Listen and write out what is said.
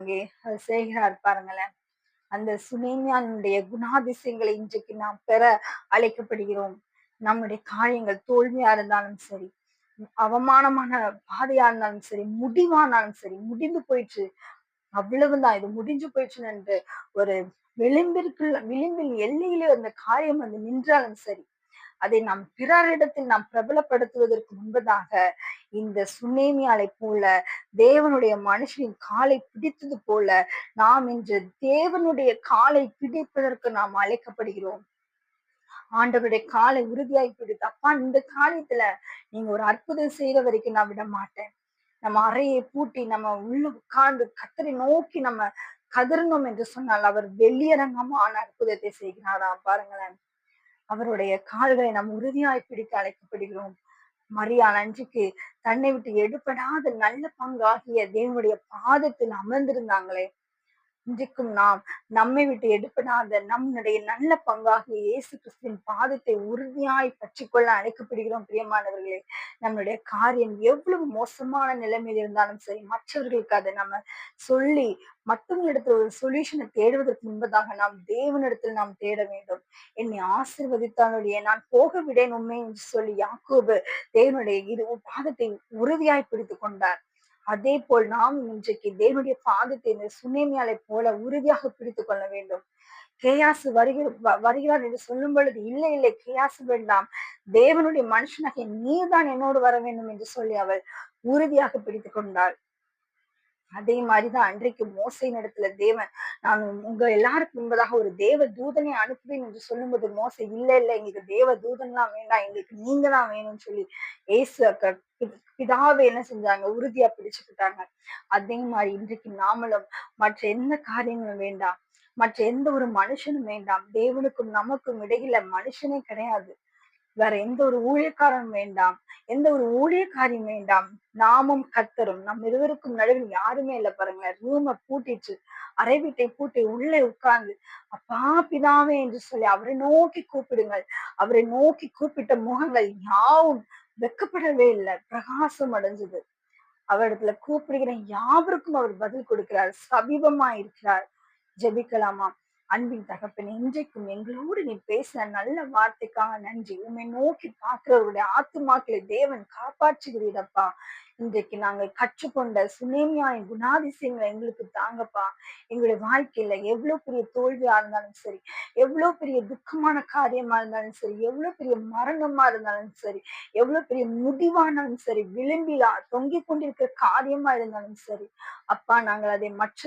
அங்கே அது செய்கிறார் பாருங்களேன். அந்த சுனேமியானுடைய குணாதிசயங்களை இன்றைக்கு நாம் பெற அழைக்கப்படுகிறோம். நம்முடைய காரியங்கள் தோல்வியா இருந்தாலும் சரி அவமானமான பாதையா இருந்தாலும் சரி முடிவானாலும் சரி முடிந்து போயிட்டு அவ்வளவுதான் இது முடிஞ்சு போயிடுச்சு என்று ஒரு விளிம்பிற்குள்ள விளிம்பில் எல்லையிலே அந்த காரியம் வந்து நின்றாலும் சரி அதை நாம் பிறரிடத்தில் நாம் பிரபலப்படுத்துவதற்கு முன்பதாக இந்த சுனேமியாலை போல தேவனுடைய மனுஷனின் காலை பிடித்தது போல நாம் இன்று தேவனுடைய காலை பிடிப்பதற்கு நாம் அழைக்கப்படுகிறோம். ஆண்டவருடைய காலை உறுதியாய் பிடித்து அப்பா இந்த காலத்துல நீங்க ஒரு அற்புதம் செய்யற வரைக்கும் நான் விட மாட்டேன். நம்ம அறையை பூட்டி நம்ம உள்ள உட்கார்ந்து கத்தரை நோக்கி நம்ம கதறணும் என்று சொன்னால் அவர் வெளியரங்கமான அற்புதத்தை செய்கிறாராம். பாருங்களேன். அவருடைய கால்களை நாம் உறுதியாய் பிடித்து அழைக்கப்படுகிறோம். மரியாள் அஞ்சுக்கு தன்னை விட்டு எடுப்படாத நல்ல பங்காகிய தேவனுடைய பாதத்தில் அமர்ந்திருந்தாங்களே. இன்றைக்கும் நாம். நம்மை விட்டு எடுப்படாத நம்முடைய நல்ல பங்காகிய இயேசு கிறிஸ்துவின் பாதத்தை உறுதியாய் பற்றி கொள்ள அழைக்கப்படுகிறோம் பிரியமானவர்களே. நம்மளுடைய காரியம் எவ்வளவு மோசமான நிலைமையில் இருந்தாலும் சரி மற்றவர்களுக்கு அதை நம்ம சொல்லி மற்றவங்களிடத்துல ஒரு சொல்யூஷனை தேடுவதற்கு முன்பதாக நாம் தேவனிடத்தில் நாம் தேட வேண்டும். என்னை ஆசிர்வதித்தானுடைய நான் போக விடேன் உண்மை என்று சொல்லி யாக்கோபு தேவனுடைய இரு பாதத்தை உறுதியாய் பிடித்து கொண்டார். அதே போல் நாம் இன்றைக்கு தேவனுடைய பாதத்தை சுனேமியாலை போல உறுதியாக பிடித்து கொள்ள வேண்டும். கேயாசு வருகிற வருகிறார் என்று சொல்லும் பொழுது இல்லை இல்லை கேயாசு வேண்டாம். தேவனுடைய மனுஷனாக நீதான் என்னோடு வர வேண்டும் என்று சொல்லி அவள் உறுதியாக பிடித்து கொண்டாள். அதே மாதிரிதான் அன்றைக்கு மோசை இடத்துல தேவன். நான் உங்க எல்லாருக்கும் முன்பதாக ஒரு தேவ தூதனை அனுப்புவேன் என்று சொல்லும்போது மோசை இல்ல இல்ல எங்களுக்கு தேவ தூதன்லாம் வேண்டாம். எங்களுக்கு நீங்க தான் வேணும்னு சொல்லி ஏசு பிதாவை என்ன செஞ்சாங்க? உறுதியா பிடிச்சுக்கிட்டாங்க. அதே மாதிரி இன்றைக்கு நாமளும் மற்ற எந்த காரியங்களும் வேண்டாம். மற்ற எந்த ஒரு மனுஷனும் வேண்டாம். தேவனுக்கும் நமக்கும் இடையில மனுஷனே கிடையாது. வேற எந்த ஒரு ஊழியக்காரனும் வேண்டாம். எந்த ஒரு ஊழியக்காரியும் வேண்டாம். நாமும் கத்தரும் நம் இருவருக்கும் நடுவில் யாருமே இல்லை பாருங்க. ரூம பூட்டிச்சு அறை வீட்டை பூட்டி உள்ளே உட்கார்ந்து அப்பா பிதாவே என்று சொல்லி அவரை நோக்கி கூப்பிடுங்கள். அவரை நோக்கி கூப்பிட்ட முகங்கள் யாவும் வெக்கப்படவே இல்லை. பிரகாசம் அடைஞ்சது. அவரிடத்துல கூப்பிடுகிற யாவருக்கும் அவர் பதில் கொடுக்கிறார். சமீபமா இருக்கிறார் ஜெபிக்கலாமா? அன்பின் தகப்பன் இன்றைக்கும் எங்களோடு நீ பேசின நல்ல வார்த்தைக்காக நன்றி. உண்மை நோக்கி பார்க்கிறவருடைய ஆத்துமாக்களை தேவன் காப்பாற்றுகிறீரப்பா. இன்றைக்கு நாங்கள் கற்றுக்கொண்ட சுனேமியாயின் குணாதிசயங்களை எங்களுக்கு தாங்கப்பா. எங்களுடைய வாழ்க்கையில எவ்வளவு பெரிய தோல்வியா இருந்தாலும் சரி எவ்வளவு பெரிய துக்கமான காரியமா இருந்தாலும் சரி எவ்வளவு பெரிய மரணமா இருந்தாலும் சரி எவ்வளவு பெரிய முடிவானாலும் சரி விளிம்பிலா தொங்கிக் கொண்டிருக்கிற காரியமா இருந்தாலும் சரி அப்பா நாங்கள் அதை மற்ற